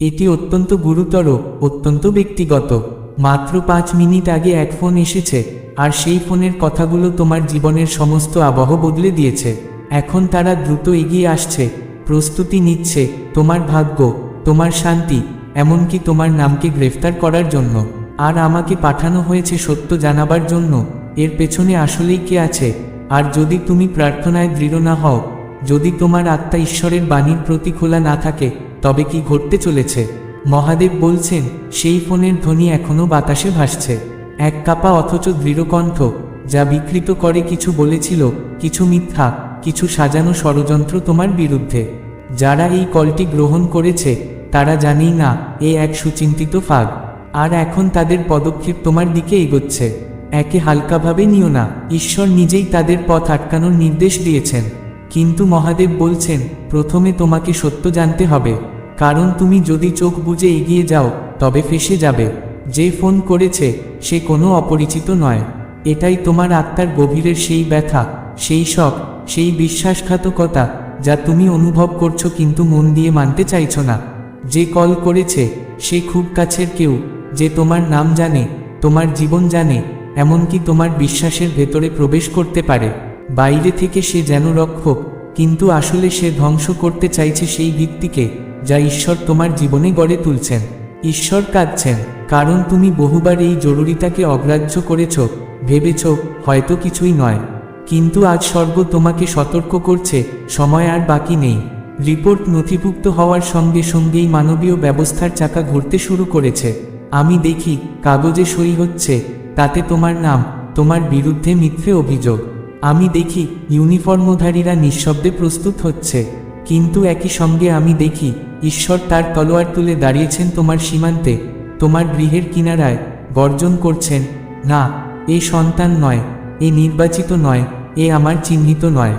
এটি অত্যন্ত গুরুতর, অত্যন্ত ব্যক্তিগত। মাত্র পাঁচ মিনিট আগে এক ফোন এসেছে, আর সেই ফোনের কথাগুলো তোমার জীবনের সমস্ত আবহ বদলে দিয়েছে। এখন তারা দ্রুত এগিয়ে আসছে, প্রস্তুতি নিচ্ছে, তোমার ভাগ্য, তোমার শান্তি, এমনকি তোমার নামকে গ্রেফতার করার জন্য। আর আমাকে পাঠানো হয়েছে সত্য জানাবার জন্য, এর পেছনে আসলেই কে আছে? আর যদি তুমি প্রার্থনায় দৃঢ় না হও, যদি তোমার আত্মা ঈশ্বরের বাণীর প্রতি খোলা না থাকে তবে কি ঘটতে চলেছে? মহাদেব বলছেন, সেই ফোনের ধ্বনি এখনও বাতাসে ভাসছে। এক কাপা অথচ দৃঢ়কণ্ঠ যা বিকৃত করে কিছু বলেছিল, কিছু মিথ্যা, কিছু সাজানো ষড়যন্ত্র তোমার বিরুদ্ধে। যারা এই কলটি গ্রহণ করেছে, তারা জানেই না, এ এক সুচিন্তিত ফাগ আর এখন তাদের পদক্ষেপ তোমার দিকে এগোচ্ছে। একে হালকাভাবে নিও না, ঈশ্বর নিজেই তাদের পথ আটকানোর নির্দেশ দিয়েছেন। কিন্তু মহাদেব বলছেন, প্রথমে তোমাকে সত্য জানতে হবে। কারণ তুমি যদি চোখ বুজে এগিয়ে যাও, তবে ফেসে যাবে। যে ফোন করেছে, সে কোনো অপরিচিত নয়। এটাই তোমার আত্মার গভীরের সেই ব্যথা, সেই শখ, সেই বিশ্বাসঘাতকতা, যা তুমি অনুভব করছ কিন্তু মন দিয়ে মানতে চাইছ না। যে কল করেছে, সে খুব কাছের কেউ, যে তোমার নাম জানে, তোমার জীবন জানে, এমনকি তোমার বিশ্বাসের ভেতরে প্রবেশ করতে পারে। বাইরে থেকে সে যেন রক্ষক, কিন্তু আসলে সে ধ্বংস করতে চাইছে সেই ভিত্তিকে, যা ঈশ্বর তোমার জীবনে গড়ে তুলছেন। ঈশ্বর কাঁদছেন, কারণ তুমি বহুবার এই জরুরিতাকে অগ্রাহ্য করেছ, ভেবেছ, হয়তো কিছুই নয়। কিন্তু আজ স্বর্গ তোমাকে সতর্ক করছে, সময় আর বাকি নেই। রিপোর্ট নথিভুক্ত হওয়ার সঙ্গে সঙ্গেই মানবীয় ব্যবস্থার চাকা ঘুরতে শুরু করেছে। আমি দেখি, কাগজে সই হচ্ছে, তাতে তোমার নাম, তোমার বিরুদ্ধে মিথ্যে অভিযোগ। আমি দেখি ইউনিফর্মধারীরা নিঃশব্দে প্রস্তুত হচ্ছে। কিন্তু একই সঙ্গে আমি দেখি ঈশ্বর তার তলোয়ার তুলে দাঁড়িয়েছেন তোমার সীমান্তে। তোমার গৃহের কিনারায় গর্জন করছেন, না, এ সন্তান নয়, এ নির্বাচিত নয়, এ আমার চিহ্নিত নয়।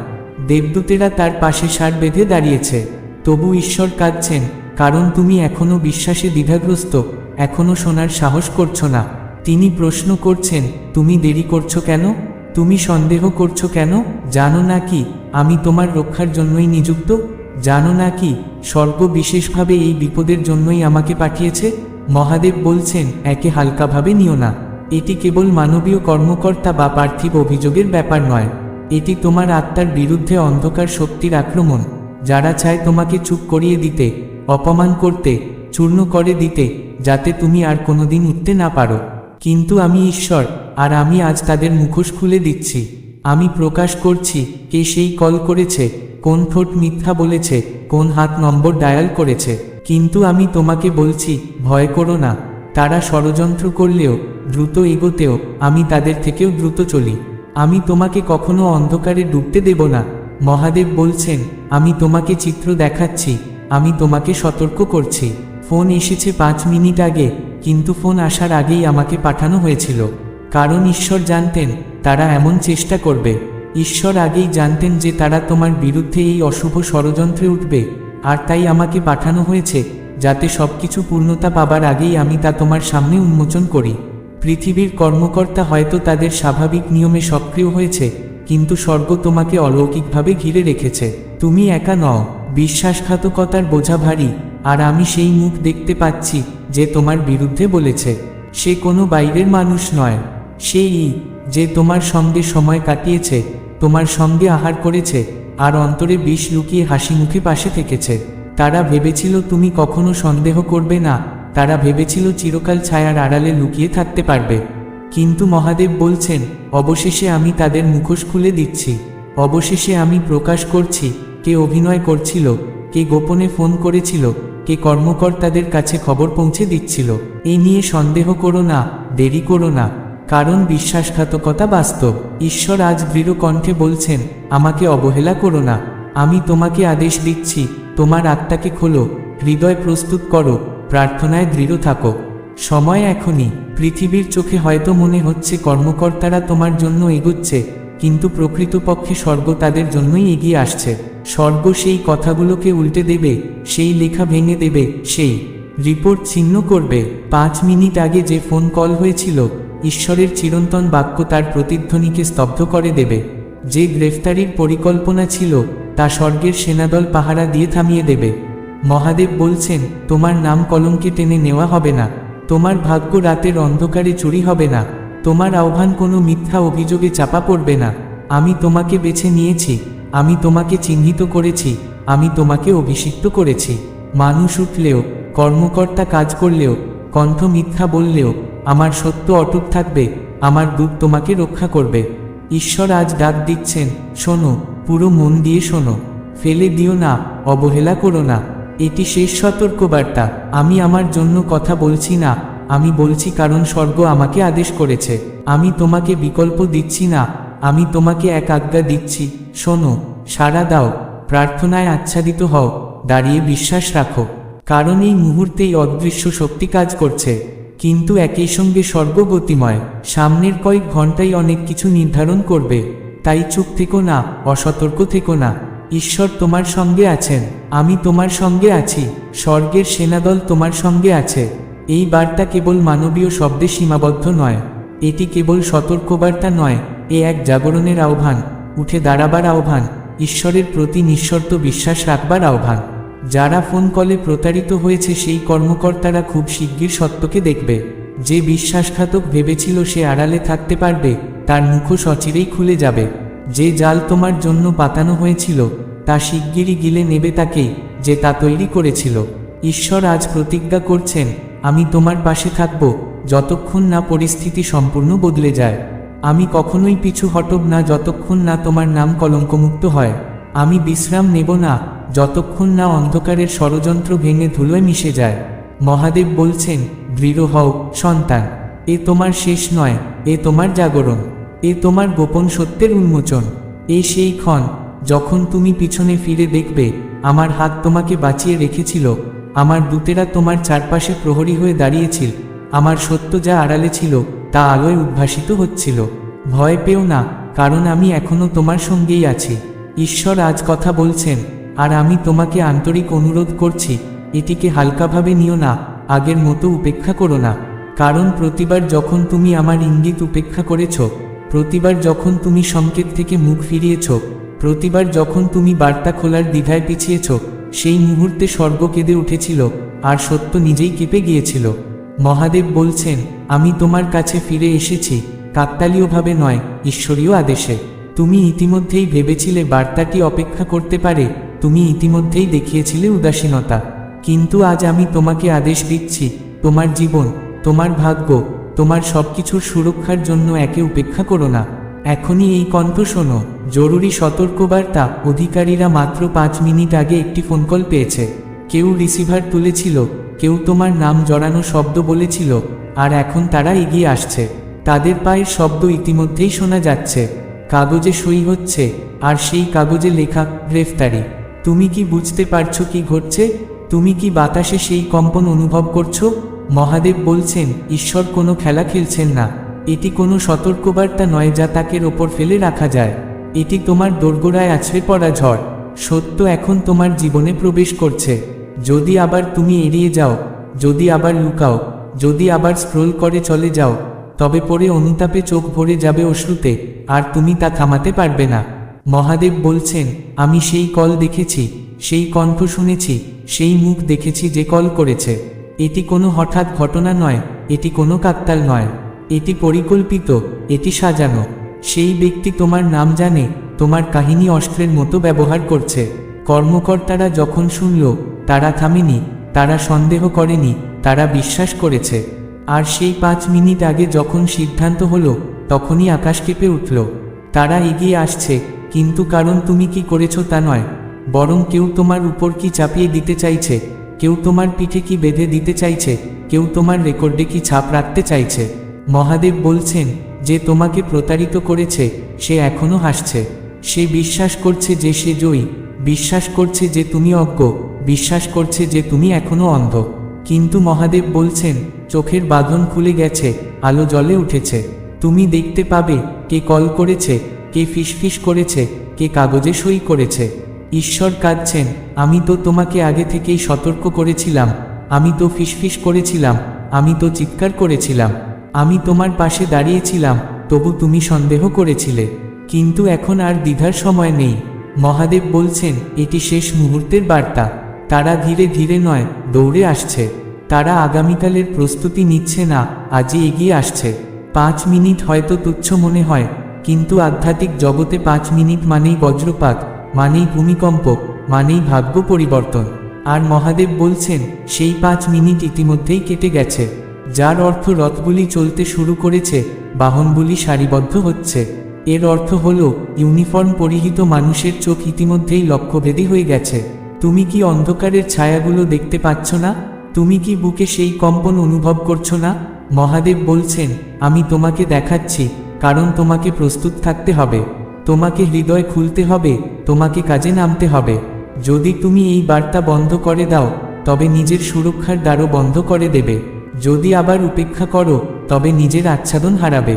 দেবদূতেরা তার পাশে সার বেঁধে দাঁড়িয়েছে। তবু ঈশ্বর কাঁদছেন, কারণ তুমি এখনও বিশ্বাসে দ্বিধাগ্রস্ত এখনও শোনার সাহস করছ না। তিনি প্রশ্ন করছেন, তুমি দেরি করছ কেন? তুমি সন্দেহ করছ কেন? জানো না কি, আমি তোমার রক্ষার জন্যই নিযুক্ত? জানো না কি, স্বর্গ বিশেষভাবে এই বিপদের জন্যই আমাকে পাঠিয়েছে? মহাদেব বলছেন, একে হালকাভাবে নিও না। এটি কেবল মানবীয় কর্মকর্তা বা পার্থিব অভিযোগের ব্যাপার নয়। এটি তোমার আত্মার বিরুদ্ধে অন্ধকার শক্তির আক্রমণ। যারা চায় তোমাকে চুপ করিয়ে দিতে, অপমান করতে, চূর্ণ করে দিতে, যাতে তুমি আর কোনোদিন উঠতে না পারো। কিন্তু আমি ঈশ্বর, আর আমি আজ তাদের মুখোশ খুলে দিচ্ছি। আমি প্রকাশ করছি, কে সেই কল করেছে, কোন ঠোঁট মিথ্যা বলেছে, কোন হাত নম্বর ডায়াল করেছে। কিন্তু আমি তোমাকে বলছি, ভয় করো না। তারা ষড়যন্ত্র করলেও, দ্রুত এগোতেও, আমি তাদের থেকেও দ্রুত চলি। আমি তোমাকে কখনো অন্ধকারে ডুবতে দেব না। মহাদেব বলছেন, আমি তোমাকে চিত্র দেখাচ্ছি, আমি তোমাকে সতর্ক করছি। ফোন এসেছে পাঁচ মিনিট আগে। কিন্তু ফোন আসার আগেই আমাকে পাঠানো হয়েছিল। কারণ ঈশ্বর জানতেন, তারা এমন চেষ্টা করবে। ঈশ্বর আগেই জানতেন যে তারা তোমার বিরুদ্ধে এই অশুভ ষড়যন্ত্রে উঠবে। আর তাই আমাকে পাঠানো হয়েছে, যাতে সবকিছু পূর্ণতা পাবার আগেই আমি তা তোমার সামনে উন্মোচন করি। পৃথিবীর কর্মকর্তা হয়তো তাদের স্বাভাবিক নিয়মে সক্রিয় হয়েছে, কিন্তু স্বর্গ তোমাকে অলৌকিকভাবে ঘিরে রেখেছে। তুমি একা নও, বিশ্বাসঘাতকতার বোঝা ভারী, আর আমি সেই মুখ দেখতে পাচ্ছি। যে তোমার বিরুদ্ধে বলেছে, সে কোনো বাইরের মানুষ নয়। সেই যে তোমার সঙ্গে সময় কাটিয়েছে, তোমার সঙ্গে আহার করেছে, আর অন্তরে বিষ লুকিয়ে হাসি মুখে পাশে থেকেছে। তারা ভেবেছিল তুমি কখনো সন্দেহ করবে না, তারা ভেবেছিল চিরকাল ছায়ার আড়ালে লুকিয়ে থাকতে পারবে। কিন্তু মহাদেব বলছেন, অবশেষে আমি তাদের মুখোশ খুলে দিচ্ছি। অবশেষে আমি প্রকাশ করছি, কে অভিনয় করছিল, কে গোপনে ফোন করেছিল কে কর্মকর্তাদের কাছে খবর পৌঁছে দিচ্ছিল। এ নিয়ে সন্দেহ করো না, দেরি করো না। কারণ বিশ্বাসঘাতকতা বাস্তব। ঈশ্বর আজ দৃঢ় কণ্ঠে বলছেন, আমাকে অবহেলা করো না। আমি তোমাকে আদেশ দিচ্ছি, তোমার আত্মাকে খোলো, হৃদয় প্রস্তুত করো, প্রার্থনায় দৃঢ় থাকো। সময় এখনই। পৃথিবীর চোখে হয়তো মনে হচ্ছে কর্মকর্তারা তোমার জন্য এগুচ্ছে। কিন্তু প্রকৃতপক্ষে স্বর্গ তাদের জন্যই এগিয়ে আসছে। স্বর্গ সেই কথাগুলোকে উল্টে দেবে, সেই লেখা ভেঙে দেবে, সেই রিপোর্ট ছিন্ন করবে। পাঁচ মিনিট আগে যে ফোন কল হয়েছিল, ঈশ্বরের চিরন্তন বাক্য তার প্রতিধ্বনিকে স্তব্ধ করে দেবে। যে গ্রেফতারির পরিকল্পনা ছিল, তা স্বর্গের সেনাদল পাহারা দিয়ে থামিয়ে দেবে। মহাদেব বলছেন, তোমার নাম কলঙ্কে টেনে নেওয়া হবে না। তোমার ভাগ্য রাতের অন্ধকারে চুরি হবে না। তোমার আহ্বান কোনো মিথ্যা অভিযোগে চাপা পড়বে না। আমি তোমাকে বেছে নিয়েছি, আমি তোমাকে চিহ্নিত করেছি, আমি তোমাকে অভিষিক্ত করেছি। মানুষ উঠলেও, কর্মকর্তা কাজ করলেও, কণ্ঠ মিথ্যা বললেও, আমার সত্য অটুট থাকবে, আমার দুধ তোমাকে রক্ষা করবে। ঈশ্বর আজ ডাক দিচ্ছেন, শোনো, পুরো মন দিয়ে শোনো। ফেলে দিও না, অবহেলা করো না। এটি শেষ সতর্কবার্তা, আমি আমার জন্য কথা বলছি না আমি বলছি কারণ স্বর্গ আমাকে আদেশ করেছে। আমি তোমাকে বিকল্প দিচ্ছি না। আমি তোমাকে এক আজ্ঞা দিচ্ছি। শোনো, সাড়া দাও, প্রার্থনায় আচ্ছাদিত হও, দাঁড়িয়ে বিশ্বাস রাখো। কারণ এই মুহূর্তেই অদৃশ্য শক্তি কাজ করছে। কিন্তু একই সঙ্গে স্বর্গগতিময়, সামনের কয়েক ঘন্টাই অনেক কিছু নির্ধারণ করবে। তাই চুপ থেকো না, অসতর্ক থেকো না। ঈশ্বর তোমার সঙ্গে আছেন। আমি তোমার সঙ্গে আছি। স্বর্গের সেনাদল তোমার সঙ্গে আছে। এই বার্তা কেবল মানবীয় শব্দে সীমাবদ্ধ নয়, এটি কেবল সতর্কবার্তা নয়, এ এক জাগরণের আহ্বান, উঠে দাঁড়াবার আহ্বান, ঈশ্বরের প্রতি নিঃশর্ত বিশ্বাস রাখবার আহ্বান। যারা ফোন কলে প্রতারিত হয়েছে সেই কর্মকর্তারা খুব শিগগির সত্যকে দেখবে। যে বিশ্বাসঘাতক ভেবেছিল সে আড়ালে থাকতে পারবে, তার মুখোশ সচিরেই খুলে যাবে। যে জাল তোমার জন্য পাতানো হয়েছিল, তা শিগগিরই গিলে নেবে তাকেই, যে তা তৈরি করেছিল। ঈশ্বর আজ প্রতিজ্ঞা করছেন আমি তোমার পাশে থাকব, যতক্ষণ না পরিস্থিতি সম্পূর্ণ বদলে যায়। আমি কখনোই পিছু হটব না যতক্ষণ না তোমার নাম কলঙ্কমুক্ত হয়। আমি বিশ্রাম নেব না, যতক্ষণ না অন্ধকারের ষড়যন্ত্র ভেঙে ধুলোয় মিশে যায়। মহাদেব বলছেন, দৃঢ় হও, সন্তান। এ তোমার শেষ নয়, এ তোমার জাগরণ। এ তোমার গোপন সত্যের উন্মোচন। এ সেই ক্ষণ, যখন তুমি পিছনে ফিরে দেখবে, আমার হাত তোমাকে বাঁচিয়ে রেখেছিল। আমার দূতেরা তোমার চারপাশে প্রহরী হয়ে দাঁড়িয়েছিল। আমার সত্য যা আড়ালে ছিল, তা আলোয় উদ্ভাসিত হচ্ছিল। ভয় পেও না, কারণ আমি এখনও তোমার সঙ্গেই আছি। ঈশ্বর আজ কথা বলছেন, আর আমি তোমাকে আন্তরিক অনুরোধ করছি, এটিকে হালকাভাবে নিও না, আগের মতো উপেক্ষা করো না। কারণ প্রতিবার যখন তুমি আমার ইঙ্গিত উপেক্ষা করেছ, প্রতিবার যখন তুমি সংকেত থেকে মুখ ফিরিয়েছ, প্রতিবার যখন তুমি বার্তা খোলার দ্বিধায় পিছিয়েছ সেই মুহূর্তে স্বর্গ কেঁদে উঠেছিল, আর সত্য নিজেই কেঁপে গিয়েছিল। মহাদেব বলছেন, আমি তোমার কাছে ফিরে এসেছি, কাকতালীয়ভাবে নয়, ঈশ্বরীয় আদেশে। তুমি ইতিমধ্যেই ভেবেছিলে বার্তাটি অপেক্ষা করতে পারে, তুমি ইতিমধ্যেই দেখিয়েছিলে উদাসীনতা। কিন্তু আজ আমি তোমাকে আদেশ দিচ্ছি, তোমার জীবন, তোমার ভাগ্য, তোমার সবকিছুর সুরক্ষার জন্য একে উপেক্ষা করো না। এখনই এই কণ্ঠ শোনো। জরুরি সতর্কবার্তা অধিকারীরা মাত্র পাঁচ মিনিট আগে একটি ফোন কল পেয়েছে। কেউ রিসিভার তুলেছিল, কেউ তোমার নাম জড়ানো শব্দ বলেছিল, আর এখন তারা এগিয়ে আসছে। তাদের পায়ের শব্দ ইতিমধ্যেই শোনা যাচ্ছে। কাগজে সই হচ্ছে, আর সেই কাগজে লেখা, গ্রেফতারি। তুমি কি বুঝতে পারছ কি ঘটছে? তুমি কি বাতাসে সেই কম্পন অনুভব করছ? মহাদেব বলছেন, ঈশ্বর কোনো খেলা খেলছেন না। এটি কোনো সতর্কবার্তা নয় যা তাকের ওপর ফেলে রাখা যায়। এটি তোমার দোরগোড়ায় আছড়ে পড়া ঝড়। সত্য এখন তোমার জীবনে প্রবেশ করছে। যদি আবার তুমি এড়িয়ে যাও, যদি আবার লুকাও, যদি আবার স্ক্রোল করে চলে যাও, তবে পরে অনুতাপে চোখ ভরে যাবে অশ্রুতে, আর তুমি তা থামাতে পারবে না। মহাদেব বলছেন, আমি সেই কল দেখেছি, সেই কণ্ঠ শুনেছি, সেই মুখ দেখেছি যে কল করেছে। এটি কোনো হঠাৎ ঘটনা নয়, এটি কোনো কাকতাল নয়। এটি পরিকল্পিত, এটি সাজানো। সেই ব্যক্তি তোমার নাম জানে, তোমার কাহিনী অস্ত্রের মতো ব্যবহার করছে। কর্মকর্তারা যখন শুনল, তারা থামেনি, তারা সন্দেহ করেনি, তারা বিশ্বাস করেছে। আর সেই পাঁচ মিনিট আগে যখন সিদ্ধান্ত হলো, তখনই আকাশ কেঁপে উঠল। তারা এগিয়ে আসছে, কিন্তু কারণ তুমি কি করেছ তা নয়। বরং কেউ তোমার উপর কি চাপিয়ে দিতে চাইছে, কেউ তোমার পিঠে কি বেঁধে দিতে চাইছে, কেউ তোমার রেকর্ডে কি ছাপ রাখতে চাইছে। মহাদেব বলছেন যে তোমাকে প্রতারিত করেছে, সে এখনও হাসছে। সে বিশ্বাস করছে যে সে জয়ী, বিশ্বাস করছে যে তুমি অজ্ঞ, বিশ্বাস করছে যে তুমি এখনও অন্ধ। কিন্তু মহাদেব বলছেন, চোখের বাঁধন খুলে গেছে, আলো জলে উঠেছে। তুমি দেখতে পাবে কে কল করেছে, কে ফিসফিস করেছে, কে কাগজে সই করেছে। ঈশ্বর কাঁদছেন, আমি তো তোমাকে আগে থেকেই সতর্ক করেছিলাম, আমি তো ফিসফিস করেছিলাম, আমি তো চিৎকার করেছিলাম। আমি তোমার পাশে দাঁড়িয়েছিলাম, তবু তুমি সন্দেহ করেছিলে। কিন্তু এখন আর দ্বিধার সময় নেই। মহাদেব বলছেন, এটি শেষ মুহূর্তের বার্তা। তারা ধীরে ধীরে নয়, দৌড়ে আসছে। তারা আগামীকালের প্রস্তুতি নিচ্ছে না, আজই এগিয়ে আসছে। পাঁচ মিনিট হয়তো তুচ্ছ মনে হয়, কিন্তু আধ্যাত্মিক জগতে পাঁচ মিনিট মানেই বজ্রপাত, মানেই ভূমিকম্প, মানেই ভাগ্য পরিবর্তন। আর মহাদেব বলছেন, সেই পাঁচ মিনিট ইতিমধ্যেই কেটে গেছে। যার অর্থ রথগুলি চলতে শুরু করেছে বাহনগুলি সারিবদ্ধ হচ্ছে। এর অর্থ হল, ইউনিফর্ম পরিহিত মানুষের চোখ ইতিমধ্যেই লক্ষ্যভেদী হয়ে গেছে। তুমি কি অন্ধকারের ছায়াগুলো দেখতে পাচ্ছ না? তুমি কি বুকে সেই কম্পন অনুভব করছ না? মহাদেব বলছেন, আমি তোমাকে দেখাচ্ছি, কারণ তোমাকে প্রস্তুত থাকতে হবে। তোমাকে হৃদয় খুলতে হবে, তোমাকে কাজে নামতে হবে। যদি তুমি এই বার্তা বন্ধ করে দাও, তবে নিজের সুরক্ষার দ্বারও বন্ধ করে দেবে। যদি আবার উপেক্ষা করো, তবে নিজের আচ্ছাদন হারাবে।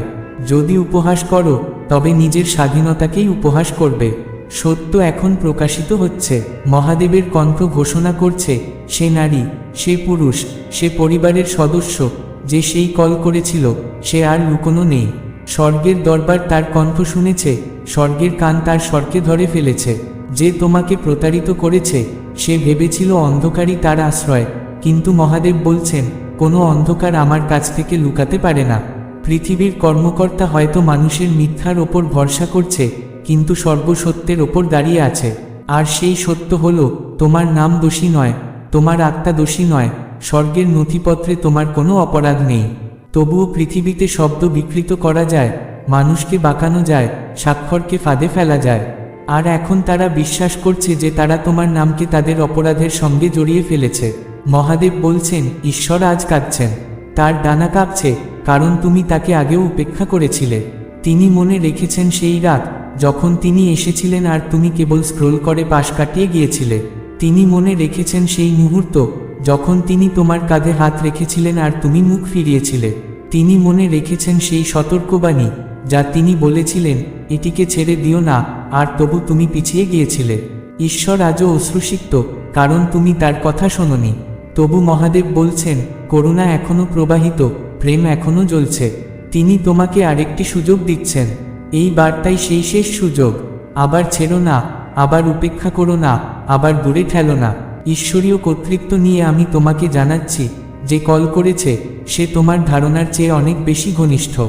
যদি উপহাস করো, তবে নিজের স্বাধীনতাকেই উপহাস করবে। সত্য এখন প্রকাশিত হচ্ছে। মহাদেবের কণ্ঠ ঘোষণা করছে, সে নারী, সে পুরুষ, সে পরিবারের সদস্য, যে সেই কল করেছিল, সে আর লুকোনো নেই। স্বর্গের দরবার তার কণ্ঠ শুনেছে, স্বর্গের কান তার স্বর্গে ধরে ফেলেছে। যে তোমাকে প্রতারিত করেছে, সে ভেবেছিল অন্ধকারই তার আশ্রয়। কিন্তু মহাদেব বলছেন কোনো অন্ধকার আমার কাছ থেকে লুকাতে পারে না। পৃথিবীর কর্মকর্তা হয়তো মানুষের মিথ্যার ওপর ভরসা করছে, কিন্তু সর্বসত্যের ওপর দাঁড়িয়ে আছে। আর সেই সত্য হল, তোমার নাম দোষী নয়, তোমার আত্মা দোষী নয়, স্বর্গের নথিপত্রে তোমার কোনো অপরাধ নেই। তবুও পৃথিবীতে শব্দ বিকৃত করা যায়, মানুষকে বাঁকানো যায়, স্বাক্ষরকে ফাঁদে ফেলা যায়। আর এখন তারা বিশ্বাস করছে যে তারা তোমার নামকে তাদের অপরাধের সঙ্গে জড়িয়ে ফেলেছে। মহাদেব বলছেন, ঈশ্বর আজ কাঁদছেন। তার ডানা কাঁপছে, কারণ তুমি তাকে আগেও উপেক্ষা করেছিলে। তিনি মনে রেখেছেন সেই রাত, যখন তিনি এসেছিলেন আর তুমি কেবল স্ক্রোল করে পাশ কাটিয়ে গিয়েছিলে। তিনি মনে রেখেছেন সেই মুহূর্ত, যখন তিনি তোমার কাঁধে হাত রেখেছিলেন আর তুমি মুখ ফিরিয়েছিলে। তিনি মনে রেখেছেন সেই সতর্কবাণী, যা তিনি বলেছিলেন, এটিকে ছেড়ে দিও না, আর তবু তুমি পিছিয়ে গিয়েছিলে। ঈশ্বর আজও অশ্রুসিক্ত, কারণ তুমি তার কথা শোনোনি। তবু মহাদেব বলছেন, করুণা এখনও প্রবাহিত, প্রেম এখনও জ্বলছে। তিনি তোমাকে আরেকটি সুযোগ দিচ্ছেন। এই বার্তাই সেই শেষ সুযোগ। আবার ছেড়ো না, আবার উপেক্ষা করো না, আবার দূরে ঠেলো না। ঈশ্বরীয় কর্তৃত্ব নিয়ে আমি তোমাকে জানাচ্ছি, যে কল করেছে, সে তোমার ধারণার চেয়ে অনেক বেশি ঘনিষ্ঠ।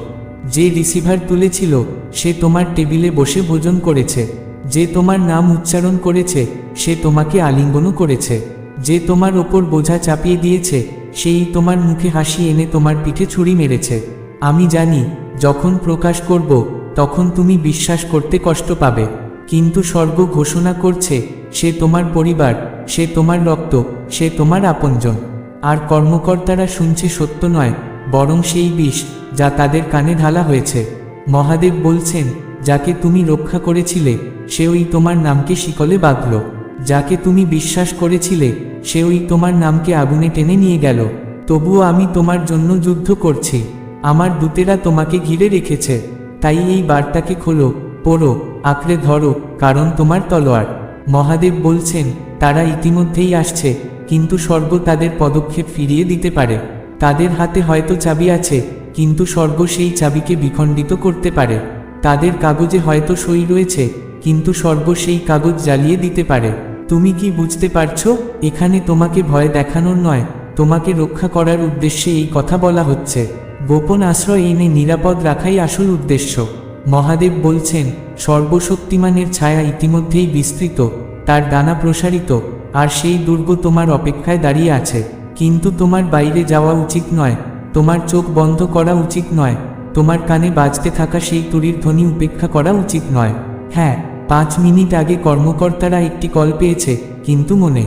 যে রিসিভার তুলেছিল, সে তোমার টেবিলে বসে ভোজন করেছে। যে তোমার নাম উচ্চারণ করেছে, সে তোমাকে আলিঙ্গনও করেছে। যে তোমার ওপর বোঝা চাপিয়ে দিয়েছে, সেই তোমার মুখে হাসি এনে তোমার পিঠে ছুরি মেরেছে। আমি জানি, যখন প্রকাশ করব, তখন তুমি বিশ্বাস করতে কষ্ট পাবে। কিন্তু স্বর্গ ঘোষণা করছে, সে তোমার পরিবার, সে তোমার রক্ত, সে তোমার আপনজন। আর কর্মকর্তারা শুনছে সত্য নয়, বরং সেই বিষ, যা তাদের কানে ঢালা হয়েছে। মহাদেব বলছেন, যাকে তুমি রক্ষা করেছিলে সে ওই তোমার নামকে শিকলে বাঁধল। যাকে তুমি বিশ্বাস করেছিলে সে ওই তোমার নামকে আগুনে টেনে নিয়ে গেল। তবুও আমি তোমার জন্য যুদ্ধ করছি। আমার দূতেরা তোমাকে ঘিরে রেখেছে। তাই এই বার্তাকে খোলো, পড়ো, আঁকড়ে ধরো, কারণ তোমার তলোয়ার। মহাদেব বলছেন, তারা ইতিমধ্যেই আসছে, কিন্তু স্বর্গ তাদের পদক্ষেপ ফিরিয়ে দিতে পারে। তাদের হাতে হয়তো চাবি আছে, কিন্তু স্বর্গ সেই চাবিকে বিখণ্ডিত করতে পারে। তাদের কাগজে হয়তো সই রয়েছে, কিন্তু স্বর্গ সেই কাগজ জ্বালিয়ে দিতে পারে। তুমি কি বুঝতে পারছ? এখানে তোমাকে ভয় দেখানোর নয়। তোমাকে রক্ষা করার উদ্দেশ্যে এই কথা বলা হচ্ছে। গোপন আশ্রয় এনে নিরাপদ রাখাই আসল উদ্দেশ্য। মহাদেব বলছেন, সর্বশক্তিমানের ছায়া ইতিমধ্যেই বিস্তৃত, তার ডানা প্রসারিত, আর সেই দুর্গ তোমার অপেক্ষায় দাঁড়িয়ে আছে। কিন্তু তোমার বাইরে যাওয়া উচিত নয়, তোমার চোখ বন্ধ করা উচিত নয়, তোমার কানে বাজতে থাকা সেই তুরির ধ্বনি উপেক্ষা করা উচিত নয়। হ্যাঁ পাঁচ মিনিট আগে কর্মকর্তারা একটি কল পেয়েছে, কিন্তু মনে।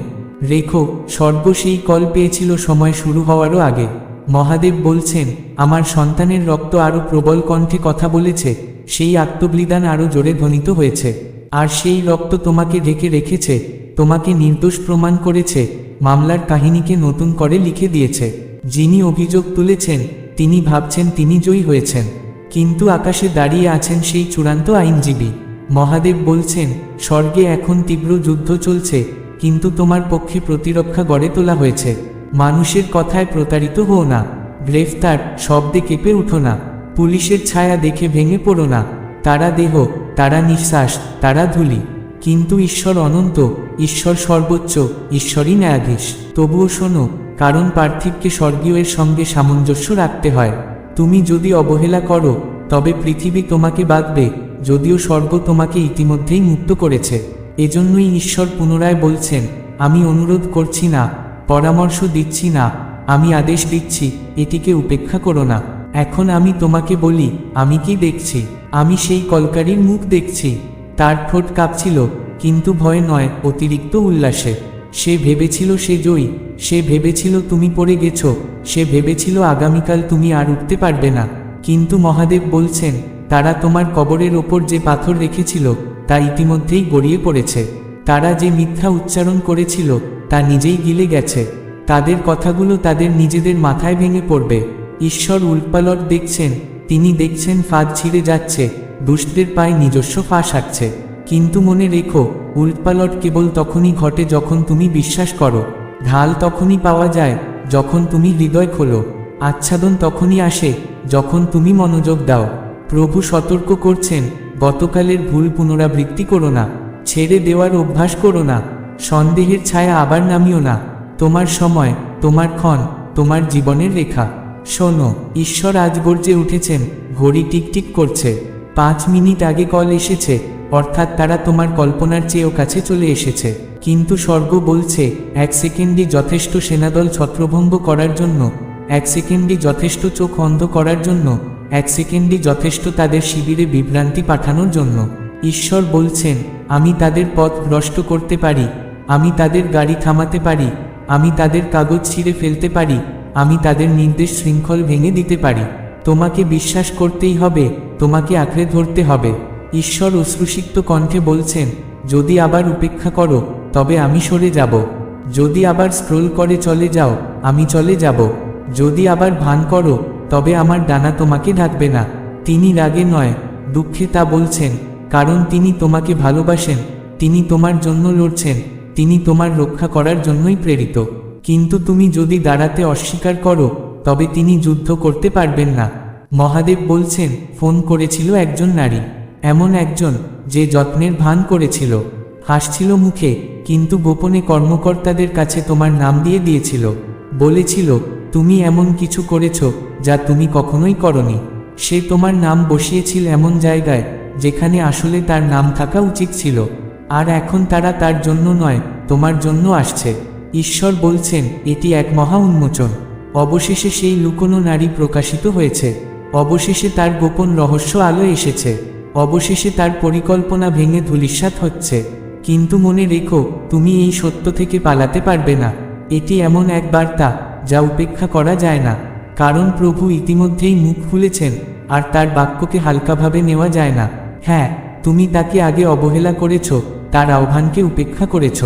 রেখো স্বর্গ সেই কল পেয়েছিল সময় শুরু হওয়ারও আগে। মহাদেব বলছেন, আমার সন্তানের রক্ত আরও প্রবল কণ্ঠে কথা বলেছে, সেই আত্মবলিদান আরও জোরে ধ্বনিত হয়েছে। আর সেই রক্ত তোমাকে ঢেকে রেখেছে, তোমাকে নির্দোষ প্রমাণ করেছে, মামলার কাহিনীকে নতুন করে লিখে দিয়েছে। যিনি অভিযোগ তুলেছেন, তিনি ভাবছেন তিনি জয়ী হয়েছেন। কিন্তু আকাশে দাঁড়িয়ে আছেন সেই চূড়ান্ত আইনজীবী। মহাদেব বলছেন, স্বর্গে এখন তীব্র যুদ্ধ চলছে, কিন্তু তোমার পক্ষে প্রতিরক্ষা গড়ে তোলা হয়েছে। মানুষের কথায় প্রতারিত হও না। গ্রেফতার, শব্দে কেঁপে উঠো না। পুলিশের ছায়া দেখে ভেঙে পড়ো না। তারা দেহ, তারা নিঃশ্বাস, তারা ধুলি। কিন্তু ঈশ্বর অনন্ত, ঈশ্বর সর্বোচ্চ, ঈশ্বরই ন্যায়াধীশ। তবুও শোনো, কারণ পার্থিবকে স্বর্গীয় এর সঙ্গে সামঞ্জস্য রাখতে হয়। তুমি যদি অবহেলা করো, তবে পৃথিবী তোমাকে বাঁধবে। যদিও স্বর্গ তোমাকে ইতিমধ্যেই মুক্ত করেছে, এজন্যই ঈশ্বর পুনরায় বলছেন, আমি অনুরোধ করছি না, পরামর্শ দিচ্ছি না, আমি আদেশ দিচ্ছি, এটিকে উপেক্ষা করো না। এখন আমি তোমাকে বলি, আমি কি দেখছি? আমি সেই কলকারির মুখ দেখছি। তার ঠোঁট কাঁপছিল, কিন্তু ভয় নয়, অতিরিক্ত উল্লাসে। সে ভেবেছিল সে জয়ী, সে ভেবেছিল তুমি পড়ে গেছো, সে ভেবেছিল আগামীকাল তুমি আর উঠতে পারবে না। কিন্তু মহাদেব বলছেন তারা তোমার কবরের ওপর যে পাথর রেখেছিল, তা ইতিমধ্যেই গড়িয়ে পড়েছে। তারা যে মিথ্যা উচ্চারণ করেছিল, তা নিজেই গিলে গেছে। তাদের কথাগুলো তাদের নিজেদের মাথায় ভেঙে পড়বে। ঈশ্বর উল্পালট দেখছেন, তিনি দেখছেন ফাঁদ ছিঁড়ে যাচ্ছে দুষ্টদের পায়ে নিজস্ব ফাঁস হাঁটছে কিন্তু মনে রেখো, উল্টপালট কেবল তখনই ঘটে যখন তুমি বিশ্বাস করো। ঢাল তখনই পাওয়া যায়, যখন তুমি হৃদয় খোলো। আচ্ছাদন তখনই আসে, যখন তুমি মনোযোগ দাও। প্রভু সতর্ক করছেন, গতকালের ভুল পুনরাবৃত্তি করো না, ছেড়ে দেওয়ার অভ্যাস করো না, সন্দেহের ছায়া আবার নামিও না, তোমার সময়, তোমার ক্ষণ, তোমার জীবনের রেখা। শোনো, ঈশ্বর আজ গর্জে উঠেছেন, ঘড়ি টিকটিক করছে, পাঁচ মিনিট আগে কল এসেছে, অর্থাৎ তারা তোমার কল্পনার চেয়েও কাছে চলে এসেছে। কিন্তু স্বর্গ বলছে, এক সেকেন্ডই যথেষ্ট সেনাদল ছত্রভঙ্গ করার জন্য, এক সেকেন্ডই যথেষ্ট চোখ অন্ধ করার জন্য এক সেকেন্ডই যথেষ্ট তাদের শিবিরে বিভ্রান্তি পাঠানোর জন্য। ঈশ্বর বলছেন, আমি তাদের পথ ভ্রষ্ট করতে পারি। আমি তাদের গাড়ি থামাতে পারি। আমি তাদের কাগজ ছিঁড়ে ফেলতে পারি। আমি তাদের নির্দেশ শৃঙ্খল ভেঙে দিতে পারি। তোমাকে বিশ্বাস করতেই হবে। তোমাকে আঁকড়ে ধরতে হবে। ঈশ্বর অশ্রুসিক্ত কণ্ঠে বলছেন, যদি আবার উপেক্ষা করো, তবে আমি সরে যাব। যদি আবার স্ক্রোল করে চলে যাও, আমি চলে যাব। যদি আবার ভান করো তবে আমার ডানা তোমাকে ঢাকবে না। তিনি রাগে নয়, দুঃখে তা বলছেন, কারণ তিনি তোমাকে ভালোবাসেন, তিনি তোমার জন্য লড়ছেন, তিনি তোমার রক্ষা করার জন্যই প্রেরিত। কিন্তু তুমি যদি দাঁড়াতে অস্বীকার করো, তবে তিনি যুদ্ধ করতে পারবেন না। মহাদেব বলছেন, ফোন করেছিল একজন নারী, এমন একজন যে যত্নের ভান করেছিল। হাসছিল মুখে, কিন্তু গোপনে কর্মকর্তাদের কাছে তোমার নাম দিয়ে দিয়েছিল। বলেছিল তুমি এমন কিছু করেছ যা তুমি কখনোই করনি। সে তোমার নাম বসিয়েছিল এমন জায়গায় যেখানে আসলে তার নাম থাকা উচিত ছিল। আর এখন তারা তার জন্য নয়, তোমার জন্য আসছে। ঈশ্বর বলছেন, এটি এক মহা উন্মোচন। অবশেষে সেই লুকোনো নারী প্রকাশিত হয়েছে। অবশেষে তার গোপন রহস্য আলো এসেছে। অবশেষে তার পরিকল্পনা ভেঙে ধূলিসাৎ হচ্ছে। কিন্তু মনে রেখো, তুমি এই সত্য থেকে পালাতে পারবে না। এটি এমন এক বার্তা যা উপেক্ষা করা যায় না, কারণ প্রভু ইতিমধ্যেই মুখ খুলেছেন, আর তার বাক্যকে হালকাভাবে নেওয়া যায় না। হ্যাঁ তুমি তাকে আগে অবহেলা করেছ, তার আহ্বানকে উপেক্ষা করেছ।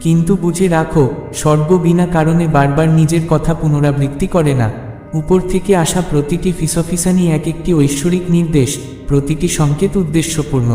কিন্তু বুঝে রাখো, স্বর্গ বিনা কারণে বারবার নিজের কথা পুনরাবৃত্তি করে না। উপর থেকে আসা প্রতিটি ফিসফিসানি এক একটি ঐশ্বরিক নির্দেশ, প্রতিটি সংকেত উদ্দেশ্যপূর্ণ।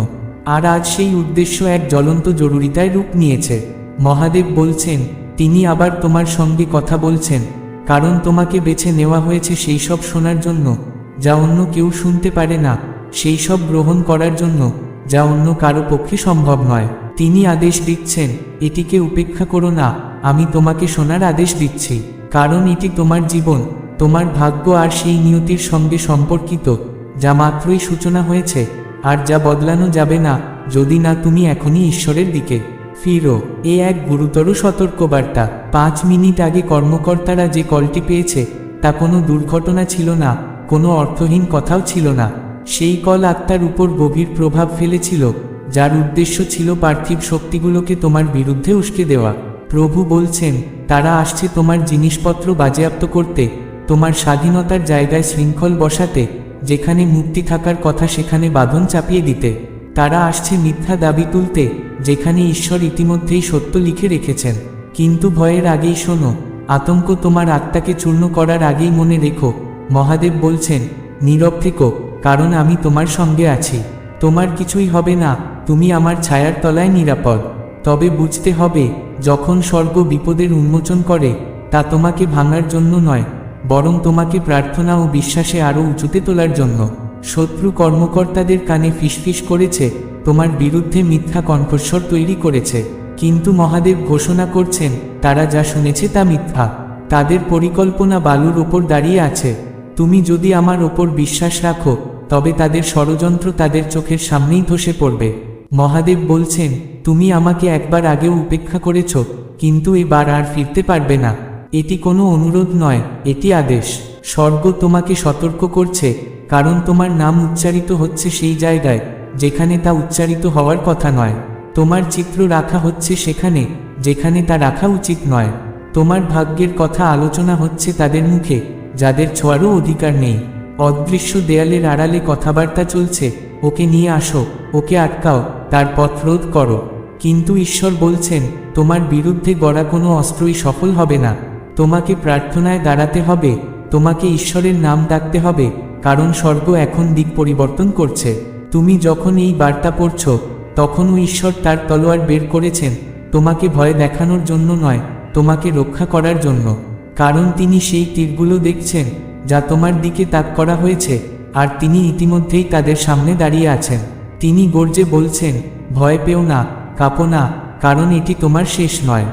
আর আজ সেই উদ্দেশ্য এক জ্বলন্ত জরুরিতায় রূপ নিয়েছে। মহাদেব বলছেন, তিনি আবার তোমার সঙ্গে কথা বলছেন। কারণ তোমাকে বেছে নেওয়া হয়েছে সেই সব শোনার জন্য, যা অন্য কেউ শুনতে পারে না, সেই সব গ্রহণ করার জন্য, যা অন্য কারও পক্ষে সম্ভব নয়। তিনি আদেশ দিচ্ছেন, এটিকে উপেক্ষা করো না, আমি তোমাকে শোনার আদেশ দিচ্ছি। কারণ এটি তোমার জীবন, তোমার ভাগ্য আর সেই নিয়তির সঙ্গে সম্পর্কিত, যা মাত্রই সূচনা হয়েছে, আর যা বদলানো যাবে না, যদি না তুমি এখনই ঈশ্বরের দিকে। ফিরো, এ এক গুরুতর সতর্কবার্তা। পাঁচ মিনিট আগে কর্মকর্তারা যে কলটি পেয়েছে, তা কোনো দুর্ঘটনা ছিল না, কোনো অর্থহীন কথাও ছিল না। সেই কল আত্মার উপর গভীর প্রভাব ফেলেছিল, যার উদ্দেশ্য ছিল পার্থিব শক্তিগুলোকে তোমার বিরুদ্ধে উস্কে দেওয়া। প্রভু বলছেন, তারা আসছে তোমার জিনিসপত্র বাজেয়াপ্ত করতে, তোমার স্বাধীনতার জায়গায় শৃঙ্খল বসাতে, যেখানে মুক্তি থাকার কথা সেখানে বাঁধন চাপিয়ে দিতে। তারা আসছে মিথ্যা দাবি তুলতে, যেখানে ঈশ্বর ইতিমধ্যেই সত্য লিখে রেখেছেন। কিন্তু ভয়ের আগেই শোনো, আতঙ্ক তোমার আত্মাকে চূর্ণ করার আগেই মনে রেখো। মহাদেব বলছেন, নীরব থেকো, কারণ আমি তোমার সঙ্গে আছি। তোমার কিছুই হবে না, তুমি আমার ছায়ার তলায় নিরাপদ। তবে বুঝতে হবে, যখন স্বর্গ বিপদের উন্মোচন করে, তা তোমাকে ভাঙার জন্য নয়, বরং তোমাকে প্রার্থনা ও বিশ্বাসে আরও উঁচুতে তোলার জন্য। শত্রু কর্মকর্তাদের কানে ফিসফিস করেছে, তোমার বিরুদ্ধে মিথ্যা কণ্ঠস্বর তৈরি করেছে। কিন্তু মহাদেব ঘোষণা করছেন, তারা যা শুনেছে তা মিথ্যা। তাদের পরিকল্পনা বালুর ওপর দাঁড়িয়ে আছে। তুমি যদি আমার ওপর বিশ্বাস রাখো, তবে তাদের ষড়যন্ত্র তাদের চোখের সামনেই ধসে পড়বে। মহাদেব বলছেন, তুমি আমাকে একবার আগেও উপেক্ষা করেছ, কিন্তু এবার আর ফিরতে পারবে না। এটি কোনো অনুরোধ নয়, এটি আদেশ। স্বর্গ তোমাকে সতর্ক করছে কারণ তোমার নাম উচ্চারিত হচ্ছে সেই জায়গায়, যেখানে তা উচ্চারিত হওয়ার কথা নয়। তোমার চিত্র রাখা হচ্ছে সেখানে, যেখানে তা রাখা উচিত নয়। তোমার ভাগ্যের কথা আলোচনা হচ্ছে তাদের মুখে, যাদের ছোঁয়ারও অধিকার নেই। অদৃশ্য দেয়ালের আড়ালে কথাবার্তা চলছে, ওকে নিয়ে আসো, ওকে আটকাও, তার পথ রোধ করো। কিন্তু ঈশ্বর বলছেন, তোমার বিরুদ্ধে গড়া কোনো অস্ত্রই সফল হবে না। তোমাকে প্রার্থনায় দাঁড়াতে হবে, তোমাকে ঈশ্বরের নাম ডাকতে হবে কারণ স্বর্গ এখন দিক পরিবর্তন করছে। তুমি যখন এই বার্তা পড়ছ, তখনও ঈশ্বর তার তলোয়ার বের করেছেন, তোমাকে ভয় দেখানোর জন্য নয়, তোমাকে রক্ষা করার জন্য। কারণ তিনি সেই তীরগুলো দেখছেন, যা তোমার দিকে তাক করা হয়েছে, আর তিনি ইতিমধ্যেই তাদের সামনে দাঁড়িয়ে আছেন। তিনি গর্জে বলছেন, ভয় পেও না, কাঁপো না, কারণ এটি তোমার শেষ নয়।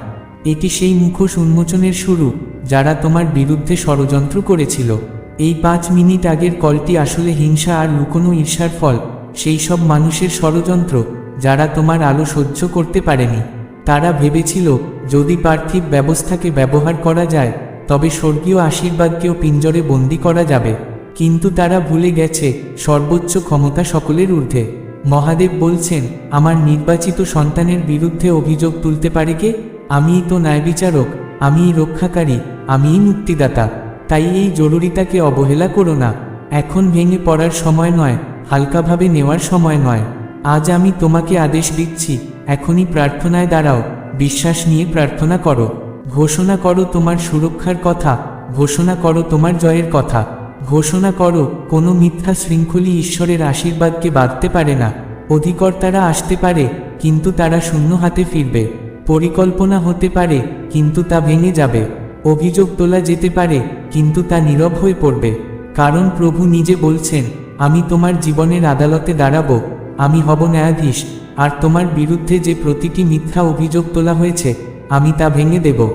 এটি সেই মুখোশ উন্মোচনের শুরু, যারা তোমার বিরুদ্ধে ষড়যন্ত্র করেছিল। এই পাঁচ মিনিট আগের কলটি আসলে হিংসা আর লুকোনো ঈর্ষার ফল, সেই সব মানুষের ষড়যন্ত্র, যারা তোমার আলো সহ্য করতে পারেনি। তারা ভেবেছিল, যদি পার্থিব ব্যবস্থাকে ব্যবহার করা যায়, তবে স্বর্গীয় আশীর্বাদকেও পিঞ্জরে বন্দি করা যাবে। কিন্তু তারা ভুলে গেছে, সর্বোচ্চ ক্ষমতা সকলের ঊর্ধ্বে। মহাদেব বলছেন, আমার নির্বাচিত সন্তানের বিরুদ্ধে অভিযোগ তুলতে পারে কে? আমিই তো ন্যায়বিচারক, আমিই রক্ষাকারী, আমিই মুক্তিদাতা। তাই এই জরুরিতাকে অবহেলা করো না। এখন ভেঙে পড়ার সময় নয়, হালকাভাবে নেওয়ার সময় নয়। আজ আমি তোমাকে আদেশ দিচ্ছি, এখনই প্রার্থনায় দাঁড়াও, বিশ্বাস নিয়ে প্রার্থনা করো। ঘোষণা করো তোমার সুরক্ষার কথা, ঘোষণা করো তোমার জয়ের কথা। ঘোষণা করো, কোনো মিথ্যা শৃঙ্খলি ঈশ্বরের আশীর্বাদকে বাঁধতে পারে না। অধিকর্তারা আসতে পারে, কিন্তু তারা শূন্য হাতে ফিরবে। পরিকল্পনা হতে পারে, কিন্তু তা ভেঙে যাবে। অভিযোগ তোলা যেতে পারে, কিন্তু তা নীরব হয়ে পড়বে। কারণ প্রভু নিজে বলছেন, আমি তোমার জীবনের আদালতে দাঁড়াবো। আমি হব ন্যায়াধীশ, আর তোমার বিরুদ্ধে যে প্রতিটি মিথ্যা অভিযোগ তোলা হয়েছে, আমি তা ভেঙে দেব।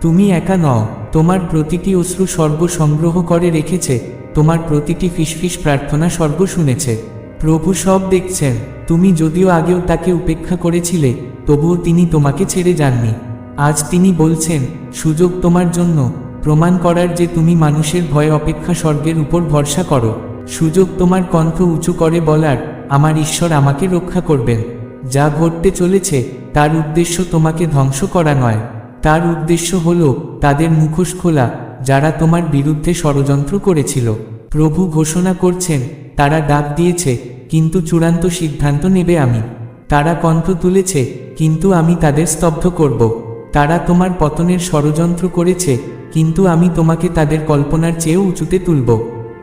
তুমি একা নও, তোমার প্রতিটি অশ্রু সর্ব সংগ্রহ করে রেখেছে, তোমার প্রতিটি ফিসফিস প্রার্থনা সর্ব শুনেছে প্রভু সব দেখছেন, তুমি যদিও আগেও তাকে উপেক্ষা করেছিলে, তবুও তিনি তোমাকে ছেড়ে যাননি। আজ তিনি বলছেন, সুযোগ তোমার জন্য, প্রমাণ করার যে তুমি মানুষের ভয় অপেক্ষা স্বর্গের উপর ভরসা করো। সুযোগ তোমার কণ্ঠ উঁচু করে বলার, আমার ঈশ্বর আমাকে রক্ষা করবেন। যা ঘটতে চলেছে, তার উদ্দেশ্য তোমাকে ধ্বংস করা নয়। তার উদ্দেশ্য হল, তাদের মুখোশ খোলা, যারা তোমার বিরুদ্ধে ষড়যন্ত্র করেছিল। প্রভু ঘোষণা করছেন, তারা ডাক দিয়েছে, কিন্তু চূড়ান্ত সিদ্ধান্ত নেবে আমি। তারা কণ্ঠ তুলেছে, কিন্তু আমি তাদের স্তব্ধ করব। তারা তোমার পতনের ষড়যন্ত্র করেছে, কিন্তু আমি তোমাকে তাদের কল্পনার চেয়েও উঁচুতে তুলব।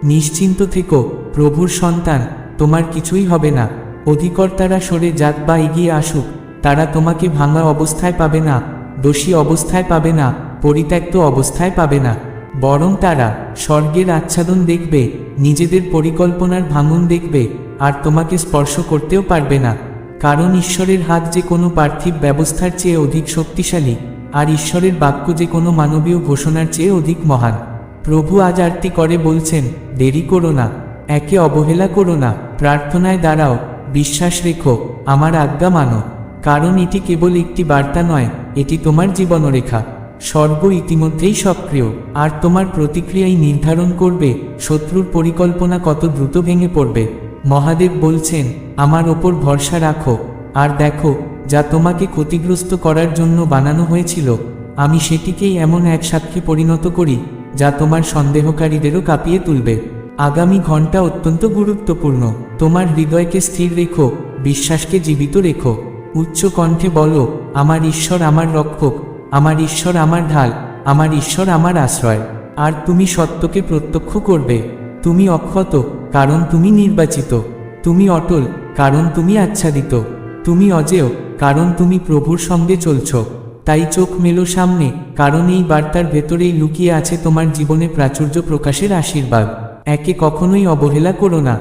নিশ্চিন্ত থেকো, প্রভুর সন্তান, তোমার কিছুই হবে না। অধিকর্তারা সরে যাক বা এগিয়ে আসুক, তারা তোমাকে ভাঙা অবস্থায় পাবে না, দোষী অবস্থায় পাবে না, পরিত্যক্ত অবস্থায় পাবে না। বরং তারা স্বর্গের আচ্ছাদন দেখবে, নিজেদের পরিকল্পনার ভাঙন দেখবে, আর তোমাকে স্পর্শ করতেও পারবে না। কারণ ঈশ্বরের হাত যে কোনো পার্থিব ব্যবস্থার চেয়ে অধিক শক্তিশালী, আর ঈশ্বরের বাক্য যে কোনো মানবীয় ঘোষণার চেয়ে অধিক মহান। প্রভু আজ আরতি করে বলছেন, দেরি করো না, একে অবহেলা করো না, প্রার্থনায় দাঁড়াও, বিশ্বাস রেখো, আমার আজ্ঞা মানো, কারণ এটি কেবল একটি বার্তা নয়, এটি তোমার জীবনরেখা। স্বর্গ ইতিমধ্যেই সক্রিয়, আর তোমার প্রতিক্রিয়াই নির্ধারণ করবে, শত্রুর পরিকল্পনা কত দ্রুত ভেঙে পড়বে। মহাদেব বলছেন, আমার ওপর ভরসা রাখো। আর দেখো, যা তোমাকে ক্ষতিগ্রস্ত করার জন্য বানানো হয়েছিল, আমি সেটিকেই এমন এক সাক্ষী পরিণত করি, যা তোমার সন্দেহকারীদেরও কাঁপিয়ে তুলবে। আগামী ঘণ্টা অত্যন্ত গুরুত্বপূর্ণ। তোমার হৃদয়কে স্থির রেখো, বিশ্বাসকে জীবিত রেখো। উচ্চ কণ্ঠে বলো, আমার ঈশ্বর আমার রক্ষক, আমার ঈশ্বর আমার ঢাল, আমার ঈশ্বর আমার আশ্রয়। আর তুমি সত্যকে প্রত্যক্ষ করবে। তুমি অক্ষত কারণ তুমি নির্বাচিত। তুমি অটল, কারণ তুমি আচ্ছাদিত। তুমি অজেয়, কারণ তুমি প্রভুর সঙ্গে চলছ। তাই চোখ মেলো সামনে, কারণ এই বার্তার ভেতরেই লুকিয়ে আছে তোমার জীবনে প্রাচুর্য প্রকাশের আশীর্বাদ। একে কখনোই অবহেলা করো না।